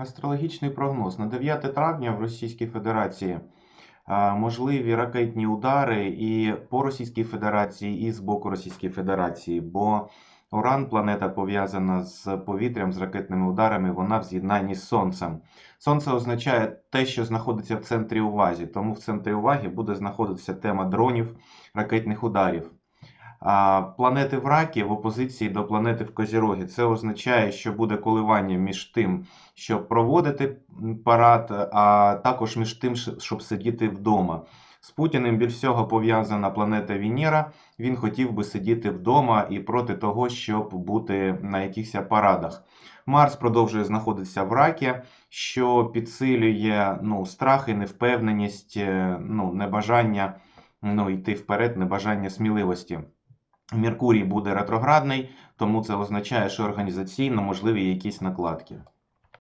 Астрологічний прогноз. На 9 травня в Російській Федерації можливі ракетні удари і по Російській Федерації, і з боку Російської Федерації, бо Уран, планета пов'язана з повітрям, з ракетними ударами, вона в з'єднанні з Сонцем. Сонце означає те, що знаходиться в центрі уваги, тому в центрі уваги буде знаходитися тема дронів, ракетних ударів. Планети в ракі в опозиції до планети в Козірогі. Це означає, що буде коливання між тим, щоб проводити парад, а також між тим, щоб сидіти вдома. З Путіним більш всього пов'язана планета Венера. Він хотів би сидіти вдома і проти того, щоб бути на якихось парадах. Марс продовжує знаходитися в ракі, що підсилює ну, страх і невпевненість, е, ну, небажання ну, йти вперед, небажання сміливості. Меркурій буде ретроградний, тому це означає, що організаційно можливі якісь накладки.